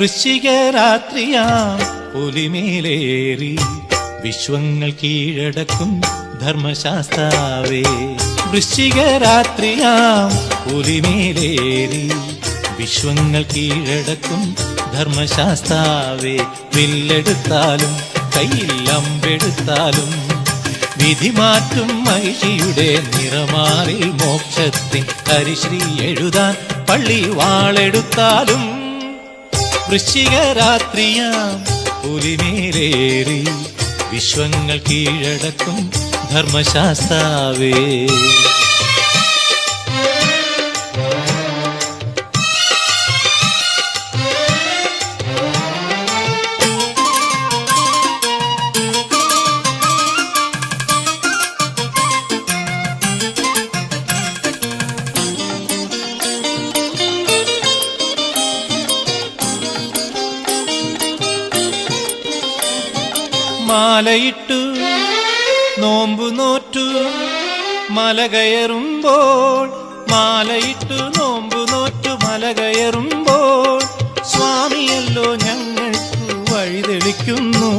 വൃശ്ചികരാത്രിയാം പുലിമേലേറി വിശ്വങ്ങൾ കീഴടക്കും ധർമ്മശാസ്താവേ. വൃശ്ചികരാത്രിയാം പുലിമേലേറി വിശ്വങ്ങൾ കീഴടക്കും ധർമ്മശാസ്താവേ. വില്ലെടുത്താലും കയ്യിൽ വിധി മാറ്റും മഹിഷിയുടെ നിറമാറിൽ മോക്ഷത്തിൻ ഹരിശ്രീ എഴുതാൻ പള്ളി വാളെടുത്താലും വൃശ്ചികരാത്രിയാം പുലിമേലേറി വിശ്വങ്ങൾ കീഴടക്കും ധർമ്മശാസ്താവേ. മാലയിട്ടു നോമ്പു നോറ്റു മല കയറുമ്പോൾ മാലയിട്ടു നോമ്പു നോറ്റു മല കയറുമ്പോൾ സ്വാമിയല്ലോ ഞങ്ങൾക്ക് വഴിതെളിക്കുന്നു.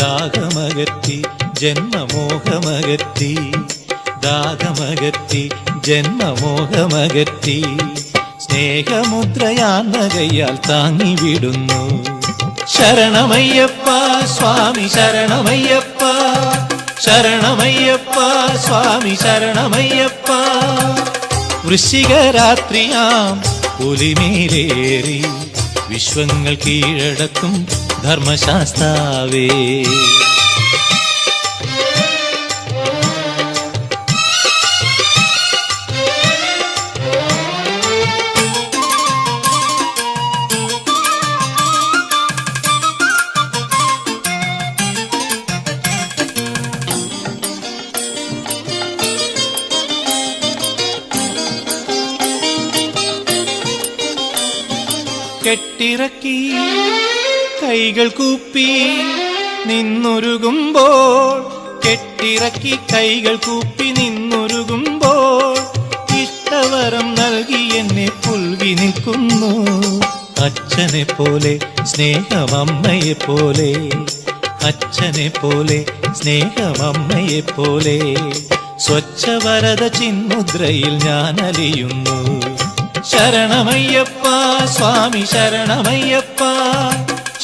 ദാഹമകറ്റി ജന്മമോഹമകറ്റി ദാഹമകറ്റി ജന്മമോഹമകറ്റി സ്നേഹമുദ്രയാന്നകയാൽ താങ്ങി വിടുന്നു ശരണമയ്യപ്പ സ്വാമി ശരണമയ്യപ്പ. ശരണമയ്യപ്പ സ്വാമി ശരണമയ്യപ്പ. വൃശ്ചികരാത്രിയാം പുലിമേലേറി വിശ്വങ്ങൾ കീഴടക്കും ധർമ്മശാസ്താവേ. കെട്ടിറക്കി കൈകൾ കൂപ്പി നിന്നൊരുകുമ്പോൾ. കെട്ടിറക്കി കൈകൾ കൂപ്പി നിന്നൊരുകുമ്പോൾ. ഇഷ്ടവരം നൽകി എന്നെ പുൽകി നിൽക്കുന്നു. അച്ഛനെ പോലെ സ്നേഹമമ്മയെ പോലെ അച്ഛനെ പോലെ സ്നേഹമമ്മയെ പോലെ സ്വച്ഛവരത ചിന്മുദ്രയിൽ ഞാൻ അലിയുന്നു ശരണമയ്യപ്പ സ്വാമി ശരണമയ്യപ്പ.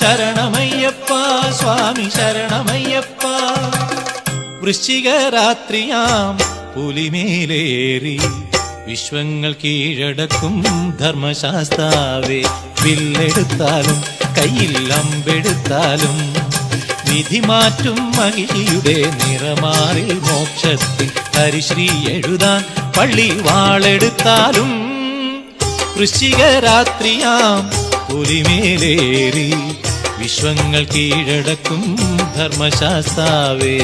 ശരണമയ്യപ്പ സ്വാമി ശരണമയ്യപ്പ. വൃശ്ചികരാത്രിയാം പുലിമേലേറി. വിശ്വങ്ങൾ കീഴടക്കും ധർമ്മശാസ്താവേ. വില്ലെടുത്താലും കയ്യിൽ അമ്പെടുത്താലും. വിധി മാറ്റും മഹിയുടെ നിറമാറിൽ മോക്ഷത്തിൽ ഹരിശ്രീ എഴുതാൻ പള്ളി വാളെടുത്താലും വൃശ്ചികരാത്രിയാം പുലിമേലേറി. വിശ്വങ്ങൾ കീഴടക്കും ധർമ്മശാസ്താവേ.